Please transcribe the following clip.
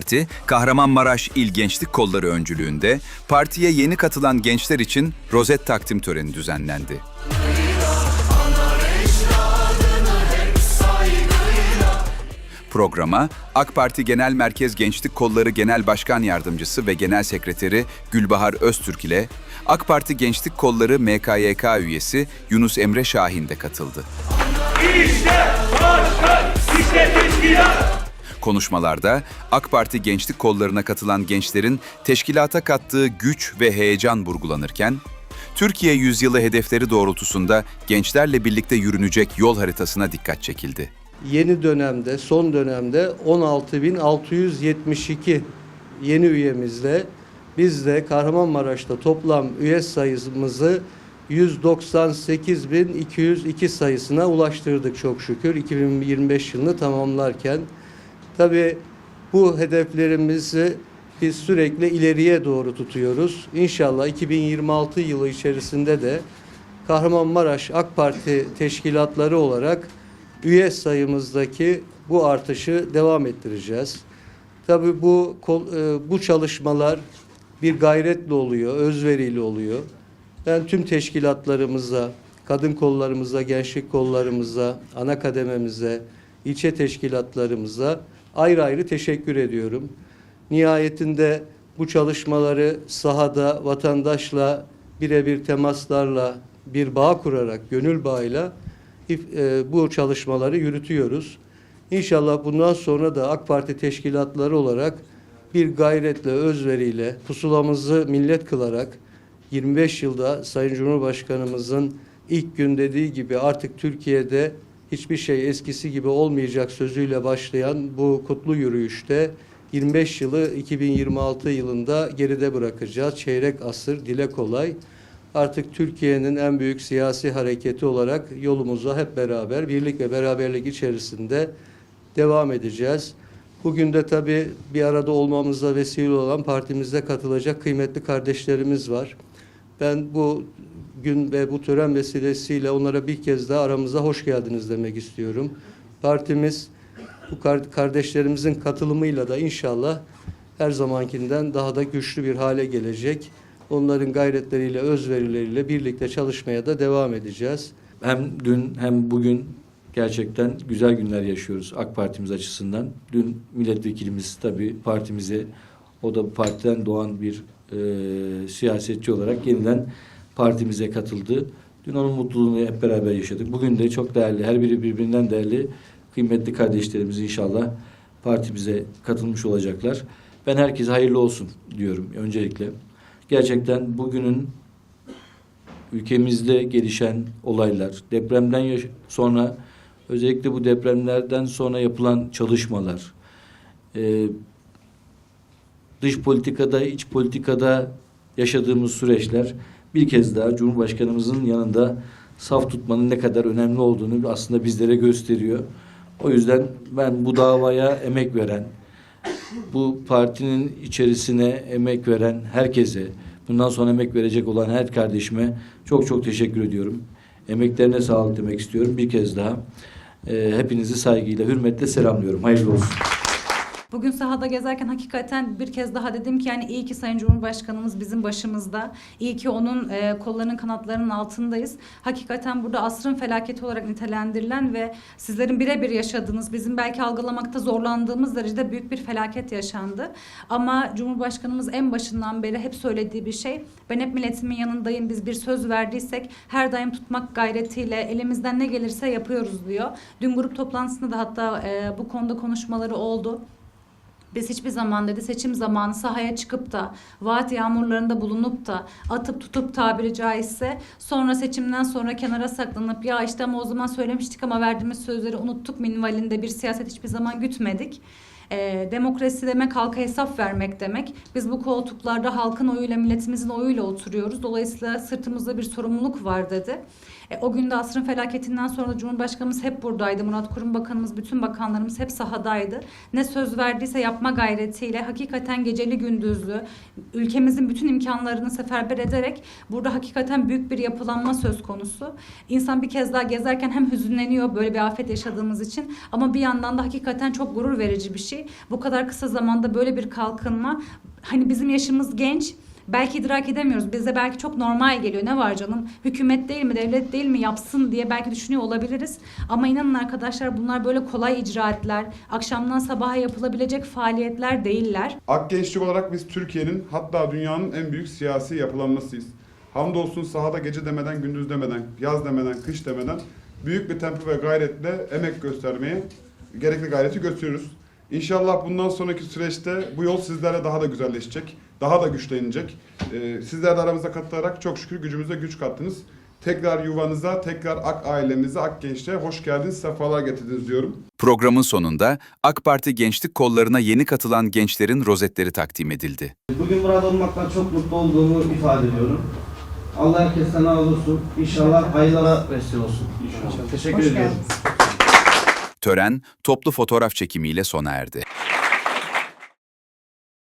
Parti, Kahramanmaraş İl Gençlik Kolları öncülüğünde partiye yeni katılan gençler için rozet takdim töreni düzenlendi. Programa AK Parti Genel Merkez Gençlik Kolları Genel Başkan Yardımcısı ve Genel Sekreteri Gülbahar Öztürk ile AK Parti Gençlik Kolları MKYK üyesi Yunus Emre Şahin de katıldı. İşte başkan. Konuşmalarda AK Parti gençlik kollarına katılan gençlerin teşkilata kattığı güç ve heyecan vurgulanırken, Türkiye yüzyılı hedefleri doğrultusunda gençlerle birlikte yürünecek yol haritasına dikkat çekildi. yeni dönemde, son dönemde 16.672 yeni üyemizle biz de Kahramanmaraş'ta toplam üye sayımızı 198.202 sayısına ulaştırdık çok şükür 2025 yılını tamamlarken. Tabii bu hedeflerimizi biz sürekli ileriye doğru tutuyoruz. İnşallah 2026 yılı içerisinde de Kahramanmaraş AK Parti teşkilatları olarak üye sayımızdaki bu artışı devam ettireceğiz. Tabii bu e, bu çalışmalar bir gayretle oluyor, özveriyle oluyor. Ben tüm teşkilatlarımıza, kadın kollarımıza, gençlik kollarımıza, ana kadememize, ilçe teşkilatlarımıza ayrı ayrı teşekkür ediyorum. Nihayetinde bu çalışmaları sahada vatandaşla birebir temaslarla bir bağ kurarak, gönül bağıyla e, bu çalışmaları yürütüyoruz. İnşallah bundan sonra da AK Parti teşkilatları olarak bir gayretle, özveriyle, pusulamızı millet kılarak 25 yılda Sayın Cumhurbaşkanımızın ilk gün dediği gibi artık Türkiye'de hiçbir şey eskisi gibi olmayacak sözüyle başlayan bu kutlu yürüyüşte 25 yılı 2026 yılında geride bırakacağız. Çeyrek asır dile kolay. Artık Türkiye'nin en büyük siyasi hareketi olarak yolumuza hep beraber birlik ve beraberlik içerisinde devam edeceğiz. Bugün de tabii bir arada olmamıza vesile olan partimizde katılacak kıymetli kardeşlerimiz var. Ben bu gün ve bu tören vesilesiyle onlara bir kez daha aramıza hoş geldiniz demek istiyorum. Partimiz bu kar- kardeşlerimizin katılımıyla da inşallah her zamankinden daha da güçlü bir hale gelecek. Onların gayretleriyle, özverileriyle birlikte çalışmaya da devam edeceğiz. Hem dün hem bugün gerçekten güzel günler yaşıyoruz AK Partimiz açısından. Dün milletvekilimiz tabii partimize, o da partiden doğan bir e, siyasetçi olarak yeniden partimize katıldı. Dün onun mutluluğunu hep beraber yaşadık. Bugün de çok değerli, her biri birbirinden değerli kıymetli kardeşlerimiz inşallah partimize katılmış olacaklar. Ben herkese hayırlı olsun diyorum öncelikle. Gerçekten bugünün ülkemizde gelişen olaylar, depremden sonra özellikle bu depremlerden sonra yapılan çalışmalar, e, dış politikada, iç politikada yaşadığımız süreçler bir kez daha Cumhurbaşkanımızın yanında saf tutmanın ne kadar önemli olduğunu aslında bizlere gösteriyor. O yüzden ben bu davaya emek veren, bu partinin içerisine emek veren herkese, bundan sonra emek verecek olan her kardeşime çok çok teşekkür ediyorum. Emeklerine sağlık demek istiyorum. Bir kez daha e, hepinizi saygıyla, hürmetle selamlıyorum. Hayırlı olsun. Bugün sahada gezerken hakikaten bir kez daha dedim ki yani iyi ki Sayın Cumhurbaşkanımız bizim başımızda. İyi ki onun e, kollarının kanatlarının altındayız. Hakikaten burada asrın felaketi olarak nitelendirilen ve sizlerin birebir yaşadığınız, bizim belki algılamakta zorlandığımız derecede büyük bir felaket yaşandı. Ama Cumhurbaşkanımız en başından beri hep söylediği bir şey. Ben hep milletimin yanındayım. Biz bir söz verdiysek her daim tutmak gayretiyle elimizden ne gelirse yapıyoruz diyor. Dün grup toplantısında da hatta e, bu konuda konuşmaları oldu. Biz hiçbir zaman dedi seçim zamanı sahaya çıkıp da vaat yağmurlarında bulunup da atıp tutup tabiri caizse sonra seçimden sonra kenara saklanıp ya işte ama o zaman söylemiştik ama verdiğimiz sözleri unuttuk minvalinde bir siyaset hiçbir zaman gütmedik. Ee, demokrasi demek halka hesap vermek demek. Biz bu koltuklarda halkın oyuyla milletimizin oyuyla oturuyoruz. Dolayısıyla sırtımızda bir sorumluluk var dedi. E, o gün de asrın felaketinden sonra da Cumhurbaşkanımız hep buradaydı. Murat Kurum Bakanımız, bütün bakanlarımız hep sahadaydı. Ne söz verdiyse yapma gayretiyle hakikaten geceli gündüzlü ülkemizin bütün imkanlarını seferber ederek burada hakikaten büyük bir yapılanma söz konusu. İnsan bir kez daha gezerken hem hüzünleniyor böyle bir afet yaşadığımız için ama bir yandan da hakikaten çok gurur verici bir şey. Bu kadar kısa zamanda böyle bir kalkınma hani bizim yaşımız genç belki idrak edemiyoruz. Bize belki çok normal geliyor. Ne var canım? Hükümet değil mi, devlet değil mi yapsın diye belki düşünüyor olabiliriz. Ama inanın arkadaşlar bunlar böyle kolay icraatler, akşamdan sabaha yapılabilecek faaliyetler değiller. Ak Gençlik olarak biz Türkiye'nin hatta dünyanın en büyük siyasi yapılanmasıyız. Hamdolsun sahada gece demeden, gündüz demeden, yaz demeden, kış demeden büyük bir tempo ve gayretle emek göstermeye gerekli gayreti gösteriyoruz. İnşallah bundan sonraki süreçte bu yol sizlerle daha da güzelleşecek, daha da güçlenecek. Ee, sizler de aramıza katılarak çok şükür gücümüze güç kattınız. Tekrar yuvanıza, tekrar Ak ailemize, Ak Gençliğe hoş geldiniz, sefalar getirdiniz diyorum. Programın sonunda AK Parti Gençlik Kollarına yeni katılan gençlerin rozetleri takdim edildi. Bugün burada olmaktan çok mutlu olduğumu ifade ediyorum. Allah herkesten razı olsun. İnşallah hayırlara vesile olsun. İnşallah. Teşekkür ediyorum. Tören toplu fotoğraf çekimiyle sona erdi.